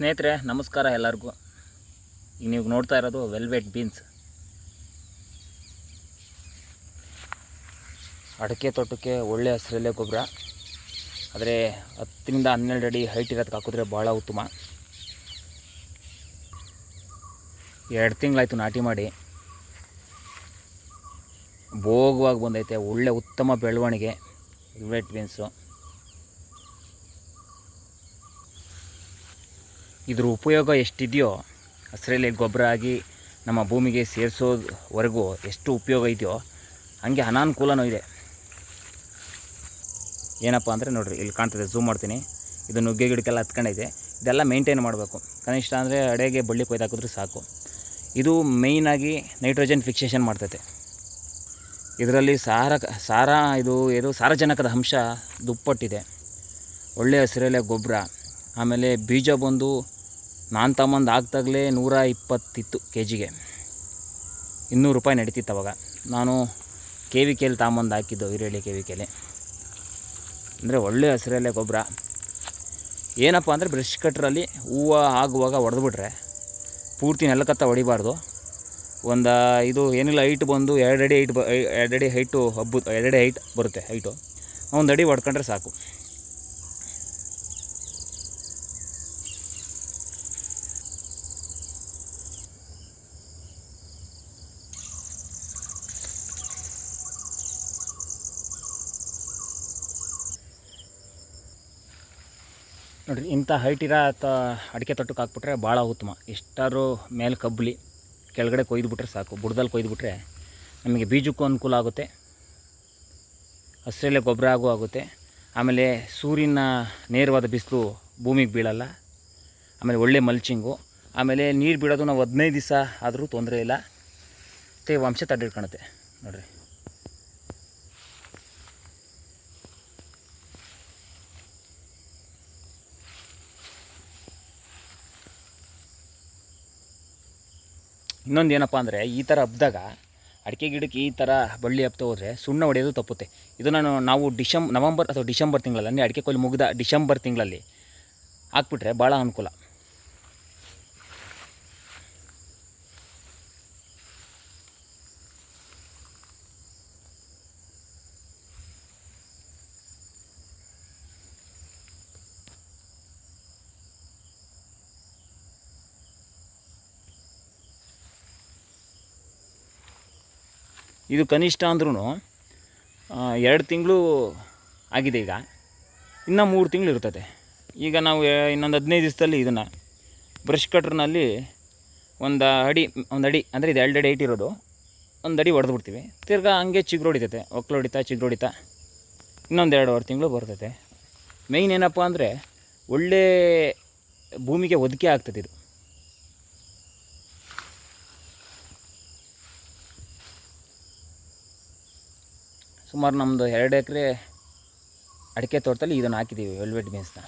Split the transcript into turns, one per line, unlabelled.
ಸ್ನೇಹಿತರೆ, ನಮಸ್ಕಾರ ಎಲ್ಲರಿಗೂ. ಈಗ ನೀವು ನೋಡ್ತಾ ಇರೋದು ವೆಲ್ವೆಟ್ ಬೀನ್ಸ್. ಅಡಿಕೆ ತೋಟಕ್ಕೆ ಒಳ್ಳೆಯ ಹಸಿರಲ್ಲೇ ಗೊಬ್ಬರ. ಆದರೆ ಹತ್ತರಿಂದ ಹನ್ನೆರಡು ಅಡಿ ಹೈಟ್ ಇರೋದಕ್ಕೆ ಹಾಕಿದ್ರೆ ಭಾಳ ಉತ್ತಮ. ಎರಡು ತಿಂಗಳಾಯಿತು ನಾಟಿ ಮಾಡಿ. ಭೋಗವಾಗಿ ಬಂದೈತೆ, ಒಳ್ಳೆ ಉತ್ತಮ ಬೆಳವಣಿಗೆ ವೆಲ್ವೆಟ್ ಬೀನ್ಸು. ಇದ್ರ ಉಪಯೋಗ ಎಷ್ಟಿದೆಯೋ ಹಸಿರೆಲೆ ಗೊಬ್ಬರ ಆಗಿ ನಮ್ಮ ಭೂಮಿಗೆ ಸೇರಿಸೋವರೆಗೂ ಎಷ್ಟು ಉಪಯೋಗ ಇದೆಯೋ, ಹಾಗೆ ಅನಾನುಕೂಲನೂ ಇದೆ. ಏನಪ್ಪ ಅಂದರೆ ನೋಡಿರಿ, ಇಲ್ಲಿ ಕಾಣ್ತದೆ ಝೂಮ್ ಮಾಡ್ತೀನಿ. ಇದು ನುಗ್ಗೆ ಗಿಡಕ್ಕೆಲ್ಲ ಹತ್ಕೊಂಡೈತೆ. ಇದೆಲ್ಲ ಮೇಂಟೈನ್ ಮಾಡಬೇಕು. ಕನಿಷ್ಠ ಅಂದರೆ ಅಡೆಗೆ ಬಳ್ಳಿ ಕೊಯ್ದು ಹಾಕಿದ್ರೆ ಸಾಕು. ಇದು ಮೇಯ್ನಾಗಿ ನೈಟ್ರೋಜನ್ ಫಿಕ್ಸೇಷನ್ ಮಾಡ್ತೈತೆ. ಇದರಲ್ಲಿ ಸಾರ ಸಾರ, ಇದು ಇದು ಸಾರಜನಕದ ಅಂಶ ದುಪ್ಪಟ್ಟಿದೆ. ಒಳ್ಳೆಯ ಹಸಿರೆಲೆ ಗೊಬ್ಬರ, ಆಮೇಲೆ ಬೀಜ ಬಂದು ನಾನು ತಗೊಂಬಂದು ಆಗ್ತಾಗಲೇ ನೂರ ಇಪ್ಪತ್ತಿತ್ತು ಕೆ ಜಿಗೆ ಇನ್ನೂರು ರೂಪಾಯಿ ನಡೀತಿತ್ತು ಅವಾಗ. ನಾನು ಕೆ ವಿ ಕೆಲಿ ತಗೊಂಬಂದು ಹಾಕಿದ್ದು, ಈರುಳ್ಳಿ ಕೆ ವಿ ಕೆಲಿ ಅಂದರೆ ಒಳ್ಳೆಯ ಹಸಿರಲ್ಲೇ ಗೊಬ್ಬರ ಏನಪ್ಪ ಅಂದರೆ ಬ್ರಷ್ ಕಟ್ರಲ್ಲಿ ಹೂವು ಆಗುವಾಗ ಹೊಡೆದ್ಬಿಟ್ರೆ ಪೂರ್ತಿ ನೆಲಕತ್ತ ಹೊಡಿಬಾರ್ದು ಒಂದು ಇದು ಏನಿಲ್ಲ ಹೈಟ್ ಬಂದು ಎರಡು ಅಡಿ ಹೈಟ್ ಬ ಎರಡು ಅಡಿ ಹೈಟು ಹಬ್ಬ ಎರಡು ಅಡಿ ಹೈಟ್ ಬರುತ್ತೆ ಹೈಟು ಒಂದು ಅಡಿ ಹೊಡ್ಕೊಂಡ್ರೆ ಸಾಕು. ನೋಡಿರಿ, ಇಂಥ ಹೈಟ್ ಇರೋ ತ ಅಡಿಕೆ ತೊಟ್ಟಕ್ಕೆ ಹಾಕ್ಬಿಟ್ರೆ ಭಾಳ ಉತ್ತಮ. ಎಷ್ಟಾದ್ರು ಮೇಲೆ ಕಬ್ಬಲಿ ಕೆಳಗಡೆ ಕೊಯ್ದುಬಿಟ್ರೆ ಸಾಕು. ಬುಡದಲ್ಲಿ ಕೊಯ್ದುಬಿಟ್ರೆ ನಮಗೆ ಬೀಜಕ್ಕೂ ಅನುಕೂಲ ಆಗುತ್ತೆ. ಹಸಿರೆಲೆ ಗೊಬ್ಬರ ಆಗೂ ಆಗುತ್ತೆ. ಆಮೇಲೆ ಸೂರ್ಯನ ನೇರವಾದ ಬಿಸಿಲು ಭೂಮಿಗೆ ಬೀಳಲ್ಲ. ಆಮೇಲೆ ಒಳ್ಳೆ ಮಲ್ಚಿಂಗು ಆಮೇಲೆ ನೀರು ಬಿಡೋದು ನಾವು ಹದಿನೈದು ದಿವಸ ಆದರೂ ತೊಂದರೆ ಇಲ್ಲ. ತೇವಾಂಶ ತಡೆಹಿಡ್ಕೊಳುತ್ತೆ ನೋಡಿರಿ. ಇನ್ನೊಂದು ಏನಪ್ಪ ಅಂದರೆ, ಈ ಥರ ಹಬ್ದಾಗ ಅಡಿಕೆ ಗಿಡಕ್ಕೆ ಈ ಥರ ಬಳ್ಳಿ ಹಬ್ತಾ ಹೋದರೆ ಸುಣ್ಣ ಹೊಡೆಯೋದು ತಪ್ಪುತ್ತೆ. ಇದು ನಾನು, ನಾವು ಡಿಶಮ್ ನವಂಬರ್ ಅಥವಾ ಡಿಸೆಂಬರ್ ತಿಂಗಳಲ್ಲಿ ಅಡಿಕೆ ಕೊಯ್ಲು ಮುಗಿದ ಡಿಸೆಂಬರ್ ತಿಂಗಳಲ್ಲಿ ಹಾಕ್ಬಿಟ್ರೆ ಭಾಳ ಅನುಕೂಲ. ಇದು ಕನಿಷ್ಠ ಅಂದ್ರೂ ಎರಡು ತಿಂಗಳು ಆಗಿದೆ ಈಗ. ಇನ್ನು ಮೂರು ತಿಂಗಳು ಇರ್ತದೆ. ಈಗ ನಾವು ಇನ್ನೊಂದು ಹದಿನೈದು ದಿವಸದಲ್ಲಿ ಇದನ್ನು ಬ್ರಷ್ ಕಟ್ರ್ನಲ್ಲಿ ಒಂದು ಅಡಿ ಒಂದು ಅಡಿ, ಅಂದರೆ ಇದು ಎರಡು ಅಡಿ ಐಟ್ ಇರೋದು, ಒಂದು ಅಡಿ ಹೊಡೆದು ಬಿಡ್ತೀವಿ. ತಿರ್ಗಾ ಹಂಗೆ ಚಿಗುರೊಡಿತೈತೆ ಒಕ್ಲು ಹೊಡಿತಾ ಚಿಗುರೊಡಿತಾ. ಇನ್ನೊಂದು ಎರಡೂವರೆ ತಿಂಗಳು ಬರ್ತೈತೆ. ಮೇಯ್ನ್ ಏನಪ್ಪ ಅಂದರೆ ಒಳ್ಳೆ ಭೂಮಿಗೆ ಒದಕೆ ಆಗ್ತದೆ ಇದು. ಸುಮಾರು ನಮ್ಮದು ಎರಡು ಎಕರೆ ಅಡಿಕೆ ತೋಟದಲ್ಲಿ ಇದನ್ನು ಹಾಕಿದ್ದೀವಿ ವೆಲ್ವೆಟ್ ಬೀನ್ಸ್ನ